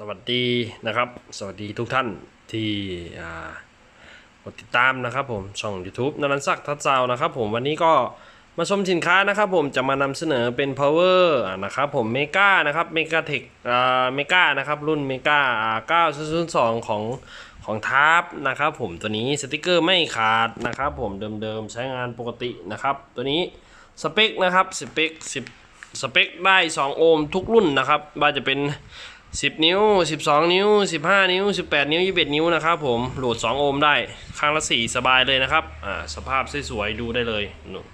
สวัสดีนะครับ สวัสดีทุกท่านที่กดติดตามนะครับผมช่อง YouTube นันศักดิ์ทัศน์ซาวนะครับผมวันนี้ก็มาชมสินค้านะครับผมจะมานำเสนอเป็น power อ่านะครับผมเมกานะครับเมกาเทคอ่าเมกานะครับรุ่นเมกาอ่า9002 ของของทาร์ปนะครับผมตัวนี้สติกเกอร์ไม่ขาดนะครับผมเดิมๆใช้งานปกตินะครับ ตัวนี้สเปคนะครับสเปค10สเปคได้ 2 โอห์มทุกรุ่นนะครับว่าจะเป็น 10 นิ้ว 12 นิ้ว 15 นิ้ว 18 นิ้ว 21 นิ้วนะครับผมโหลด 2 โอห์มได้ข้างละ 4 สบายเลยนะครับอ่าสภาพสวยๆดูได้เลยนู่น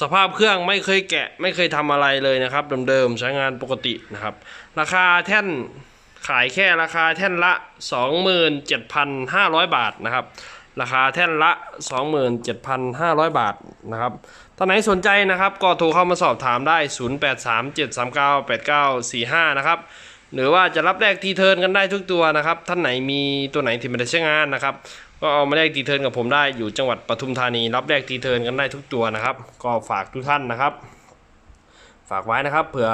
สภาพเครื่องไม่เคยแกะไม่เคยทำอะไรเลยนะครับเดิมๆใช้งานปกตินะครับ ราคาแท่นขายแค่ราคาแท่นละ 27,500 บาทนะครับ ราคาแท่นละ 27,500 บาทนะครับท่านไหนสนใจนะครับ ก็โทรเข้ามาสอบถามได้ 0837398945 นะครับ หรือว่าจะรับแลกทีเทิร์นกันได้ทุกตัวนะครับ ท่านไหนมีตัวไหนที่ไม่ได้ใช้งานนะครับ ก็เอามาแลกทีเทิร์นกับผมได้อยู่จังหวัดปทุมธานี รับแลกทีเทิร์นกันได้ทุกตัวนะครับ ก็ฝากทุกท่านนะครับ ฝากไว้นะครับเผื่อ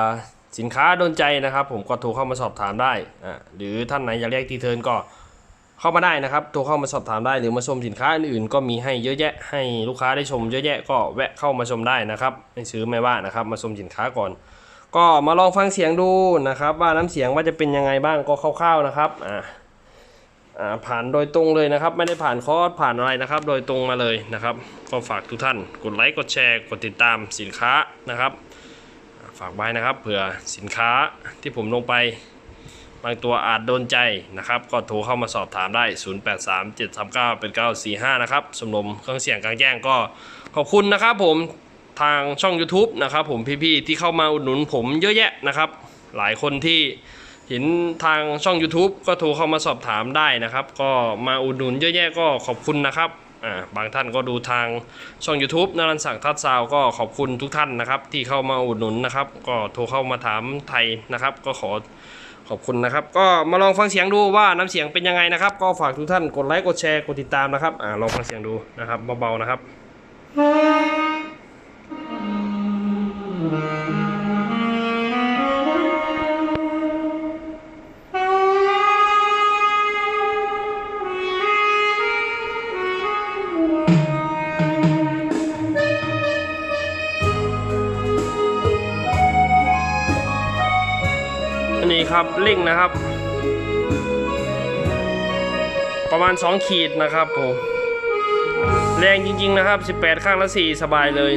สินค้าโดนใจนะครับ ผมก็โทรเข้ามาสอบถามได้อ่าหรือท่านไหนอยากแลกทีเทิร์นก็เข้ามาได้นะครับโทรเข้ามาสอบถามได้หรือมาชมสินค้าอื่นๆก็มีให้เยอะแยะ ให้ลูกค้าได้ชมเยอะแยะก็แวะเข้ามาชมได้นะครับไม่ซื้อไม่ว่านะครับ มาชมสินค้าก่อน ก็มาลองฟังเสียงดูนะครับ ว่าน้ำเสียงว่าจะเป็นยังไงบ้างก็คร่าวๆนะครับอ่าอ่าผ่านโดยตรงเลยนะครับ ไม่ได้ผ่านคอร์สผ่านอะไรนะครับ โดยตรงมาเลยนะครับ ก็ฝากทุกท่านกดไลค์กดแชร์กดติดตามสินค้านะครับ ฝากไว้นะครับเผื่อสินค้าที่ผมลงไปบางตัวอาจโดนใจนะครับ ก็โทรเข้ามาสอบถามได้ 083739เป็น945 นะครับสมรมเครื่องเสียงกลางแจ้งก็ขอบคุณนะครับผม ทางช่อง YouTube นะครับผมพี่ๆที่เข้ามาอุดหนุนผมเยอะแยะนะครับ หลายคนที่เห็นทางช่อง YouTube ก็โทรเข้ามาสอบถามได้นะครับ ก็มาอุดหนุนเยอะแยะก็ขอบคุณนะครับอ่าบางท่านก็ดูทางช่อง YouTube นรันศักดิ์ทัศซาวก็ขอบคุณทุกท่านนะครับ ที่เข้ามาอุดหนุนนะครับ ก็โทรเข้ามาถามไทยนะครับ ก็ขอขอบคุณนะครับ ก็มาลองฟังเสียงดูว่าน้ำเสียงเป็นยังไงนะครับ ก็ฝากทุกท่านกดไลค์กดแชร์กดติดตามนะครับอ่าลองฟังเสียงดูนะครับเบาๆนะครับ นนี้ครับเร่งนะครับ ประมาณ 2 ขีดนะครับผมแรงจริง ๆ นะครับ 18 ข้างละ 4 สบายเลย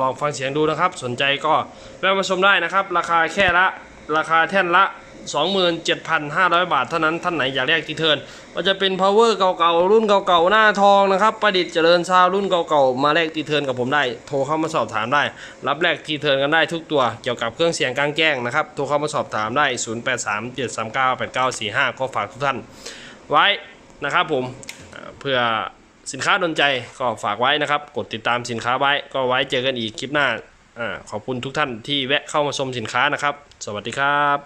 ลองฟังเสียงดูนะครับ สนใจก็แวะมาชมได้นะครับ ราคาแค่ละราคาแท่นละ 27,500 บาทเท่านั้นท่านไหนอยากแลกทีเทิร์นว่าจะเป็น power เก่าๆรุ่นเก่าๆหน้าทองนะครับ ประดิษฐ์เจริญซาวรุ่นเก่าๆมาแลกทีเทิร์นกับผมได้ โทรเข้ามาสอบถามได้ รับแลกทีเทิร์นกันได้ทุกตัวเกี่ยวกับเครื่องเสียงกลางแจ้งนะครับโทรเข้ามาสอบถามได้ 0837398945 ก็ฝากทุกท่าน ไว้นะครับผมเพื่อ สินค้าโดนใจก็ฝากไว้นะครับ กดติดตามสินค้าไว้ ก็ไว้เจอกันอีกคลิปหน้าอขอบคุณทุกท่านที่แวะเข้ามาชมสินค้านะครับ สวัสดีครับ